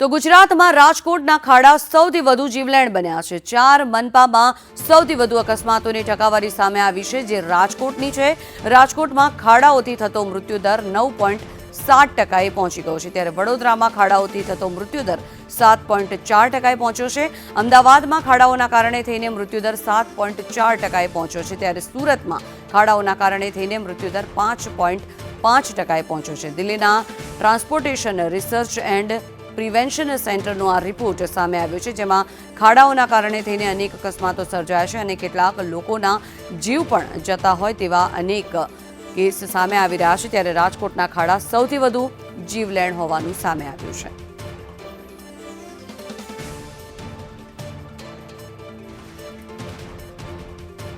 તો ગુજરાતમાં રાજકોટના ખાડા સૌથી વધુ જીવલેણ બન્યા છે. ચાર મનપામાં સૌથી વધુ અકસ્માતોની ટકાવારી સામે આવી છે, જે રાજકોટની છે. રાજકોટમાં ખાડાઓથી થતો મૃત્યુદર નવ પોઈન્ટ સાત ટકાએ પહોંચી ગયો છે. ત્યારે વડોદરામાં ખાડાઓથી થતો મૃત્યુદર સાત પોઈન્ટ ચાર ટકાએ પહોંચ્યો છે. અમદાવાદમાં ખાડાઓના કારણે થઈને મૃત્યુદર સાત પોઈન્ટ ચાર ટકાએ પહોંચ્યો છે. ત્યારે સુરતમાં ખાડાઓના કારણે થઈને મૃત્યુદર પાંચ પોઈન્ટ પાંચ ટકાએ પહોંચ્યો છે. દિલ્હીના ટ્રાન્સપોર્ટેશન, રિસર્ચ એન્ડ પ્રિવેન્શન સેન્ટરનો આ રિપોર્ટ સામે આવ્યો છે, જેમાં ખાડાઓના કારણે થઈને અનેક અકસ્માતો સર્જાયા છે અને કેટલાક લોકોના જીવ પણ જતા હોય તેવા અનેક કેસ સામે આવી રહ્યા છે, ત્યારે રાજકોટના ખાડા સૌથી વધુ જીવલેણ હોવાનું સામે આવ્યું છે.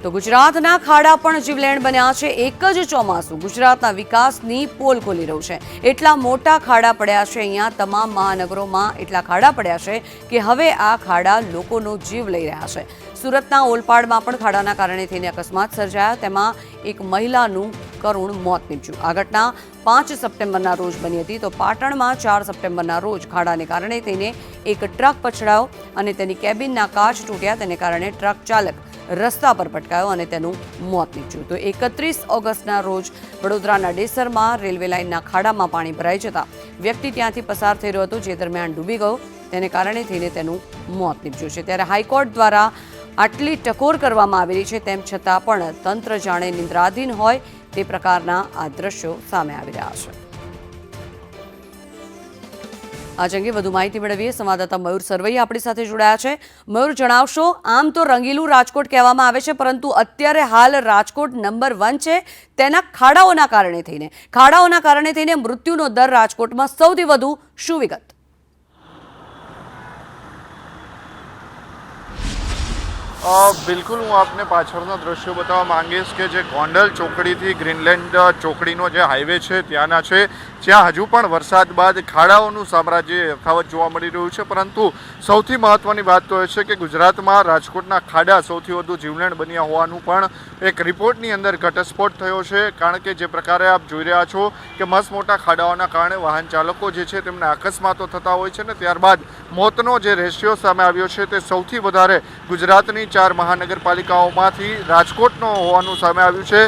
તો ગુજરાતના ખાડા પણ જીવલેણ બન્યા છે. એક જ ચોમાસું ગુજરાતના વિકાસની પોલ ખોલી રહ્યું છે. એટલા મોટા ખાડા પડ્યા છે અહીંયા. તમામ મહાનગરોમાં એટલા ખાડા પડ્યા છે કે હવે આ ખાડા લોકોનો જીવ લઈ રહ્યા છે. સુરતના ઓલપાડમાં પણ ખાડાના કારણે થઈને અકસ્માત સર્જાયા. તેમાં એક મહિલાનું કરુણ મોત નીપજ્યું. આ ઘટના પાંચ સપ્ટેમ્બરના રોજ બની હતી. તો પાટણમાં ચાર સપ્ટેમ્બરના રોજ ખાડાને કારણે થઈને એક ટ્રક પછડાયો અને તેની કેબિનના કાચ તૂટ્યા. તેને કારણે ટ્રક ચાલક રસ્તા પર પટકાયો અને તેનું મોત નીપજ્યું. તો એકત્રીસ ઓગસ્ટના રોજ વડોદરાના ડેસરમાં રેલવે લાઇનના ખાડામાં પાણી ભરાઈ જતા વ્યક્તિ ત્યાંથી પસાર થઈ રહ્યો હતો, જે દરમિયાન ડૂબી ગયો. તેને કારણે થઈને તેનું મોત નીપજ્યું છે. ત્યારે હાઈકોર્ટ દ્વારા આટલી ટકોર કરવામાં આવેલી છે, તેમ છતાં પણ તંત્ર જાણે નિંદ્રાધીન હોય તે પ્રકારના આ દ્રશ્યો સામે આવી રહ્યા છે. આજ અંગે વધુ માહિતી મેળવીએ. સંવાદદાતા મયુર સરવૈયા આપણી સાથે જોડાયા છે. મયુર, જણાવશો, આમ તો રંગીલું રાજકોટ કહેવામાં આવે છે, પરંતુ અત્યારે હાલ રાજકોટ નંબર વન છે. તેના ખાડાઓના કારણે થઈને, ખાડાઓના કારણે થઈને મૃત્યુનો દર રાજકોટમાં સૌથી વધુ. શું વિગત? બિલકુલ હું આપને પાછળનો દ્રશ્યો બતાવવા માંગીશ કે જે ગોંડલ ચોકડીથી ગ્રીનલેન્ડ ચોકડીનો જે હાઈવે છે, ત્યાંના છે, જ્યાં હજુ પણ વરસાદ બાદ ખાડાઓનું સામ્રાજ્ય યથાવત જોવા મળી રહ્યું છે. પરંતુ સૌથી મહત્ત્વની વાત તો એ છે કે ગુજરાતમાં રાજકોટના ખાડા સૌથી વધુ જીવલેણ બન્યા હોવાનું પણ એક રિપોર્ટની અંદર ઘટસ્ફોટ થયો છે. કારણ કે જે પ્રકારે આપ જોઈ રહ્યા છો કે મસ્ત મોટા ખાડાઓના કારણે વાહન ચાલકો જે છે તેમને અકસ્માતો થતા હોય છે ને ત્યારબાદ મોતનો જે રેશિયો સામે આવ્યો છે તે સૌથી વધારે ગુજરાતની ચાર મહાનગરપાલિકાઓમાંથી રાજકોટનો હોવાનું સામે આવ્યું છે.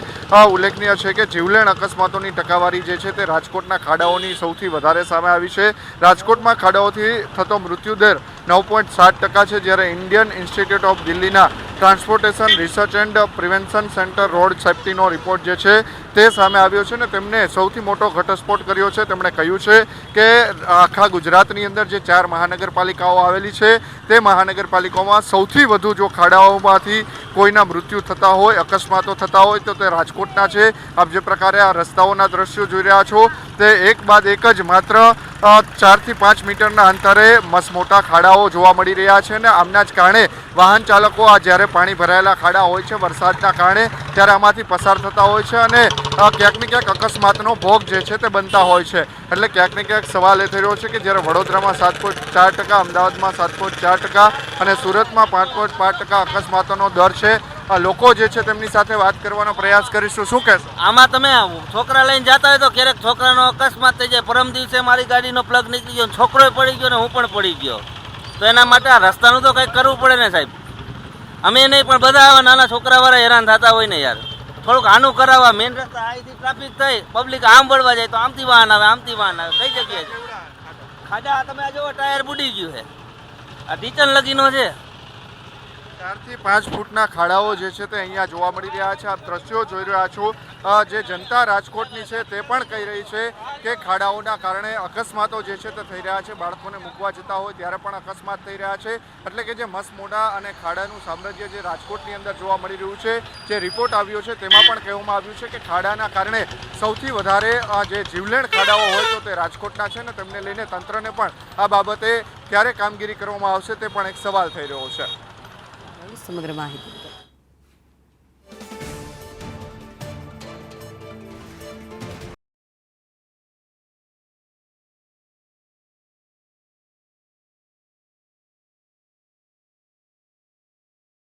ઉલ્લેખનીય છે કે જીવલેણ અકસ્માતોની ટકાવારી જે છે તે રાજકોટના ખાડાઓની સૌથી વધારે સામે આવી છે. રાજકોટમાં ખાડાઓથી થતો મૃત્યુદર નવ પોઈન્ટ સાત ટકા છે, જ્યારે ઇન્ડિયન ઇન્સ્ટિટ્યૂટ ઓફ દિલ્હીના transportation, research and prevention centre road સેફ્ટીનો report જે છે તે સામે આવ્યો છે ને તેમને સૌથી મોટો ઘટસ્ફોટ કર્યો છે. તેમણે કહ્યું છે કે આખા ગુજરાતની અંદર જે ચાર મહાનગરપાલિકાઓ આવેલી છે, તે મહાનગરપાલિકાઓમાં સૌથી વધુ જો ખાડાઓમાંથી કોઈના મૃત્યુ થતા હોય, અકસ્માતો થતા હોય, તો તે રાજકોટના છે. આપ જે પ્રકારે આ રસ્તાઓના દ્રશ્યો જોઈ રહ્યા છો, તે એક બાદ એક જ માત્ર ચારથી પાંચ મીટરના અંતરે મસમોટા મોટા ખાડાઓ જોવા મળી રહ્યા છે અને આમના જ કારણે વાહન ચાલકો આ જ્યારે પાણી ભરાયેલા ખાડા હોય છે વરસાદના કારણે, ત્યારે આમાંથી પસાર થતા હોય છે અને ક્યાંક ને ક્યાંક અકસ્માતનો ભોગ જે છે તે બનતા હોય છે. એટલે ક્યાંક ને ક્યાંક સવાલ એ થઈ રહ્યો છે કે જ્યારે વડોદરામાં સાત પોઈન્ટ ચાર ટકા, અમદાવાદમાં સાત પોઈન્ટ ચાર ટકા અને સુરતમાં પાંચ પોઈન્ટ પાંચ ટકા અકસ્માતોનો દર છે લોકો જે છે તેમની સાથે વાત કરવાનો પ્રયાસ કરીશું. શું કહેશો? આમાં તમે છોકરા લઈને જતા હોય તો ક્યારેક છોકરાનો અકસ્માત થઈ જાય. પરમ દિવસે મારી ગાડીનો પ્લગ નીકળી ગયો છોકરો પડી ગયો ને હું પણ પડી ગયો. તો એના માટે આ રસ્તાનું તો કંઈક કરવું પડે ને સાહેબ. અમે નહીં, પણ બધા આવા નાના છોકરાવાળા હેરાન થતા હોય ને યાર. થોડુંક આનું કરાવવા મેન રસ્તા અહીંથી ટ્રાફિક થઈ પબ્લિક આમ વળવા જાય તો આમથી વાહન આવે, આમથી વાહન આવે, કઈ જગ્યાએ? ખાડા, તમે આ જુઓ ટાયર બુડી ગયું છે. આ ટીચર લગીનો છે. ચારથી પાંચ ફૂટના ખાડાઓ જે છે તે અહીંયા જોવા મળી રહ્યા છે. આપ દ્રશ્યો જોઈ રહ્યા છો. જે જનતા રાજકોટની છે તે પણ કહી રહી છે કે ખાડાઓના કારણે અકસ્માતો જે છે તે થઈ રહ્યા છે. બાળકોને મૂકવા જતા હોય ત્યારે પણ અકસ્માત થઈ રહ્યા છે. એટલે કે જે મસ્ત મોટા અને ખાડાનું સામ્રાજ્ય જે રાજકોટની અંદર જોવા મળી રહ્યું છે, જે રિપોર્ટ આવ્યો છે તેમાં પણ કહેવામાં આવ્યું છે કે ખાડાના કારણે સૌથી વધારે જે જીવલેણ ખાડાઓ હોય તો તે રાજકોટના છે ને તેમને લઈને તંત્રને પણ આ બાબતે ક્યારે કામગીરી કરવામાં આવશે તે પણ એક સવાલ થઈ રહ્યો છે. Olha o.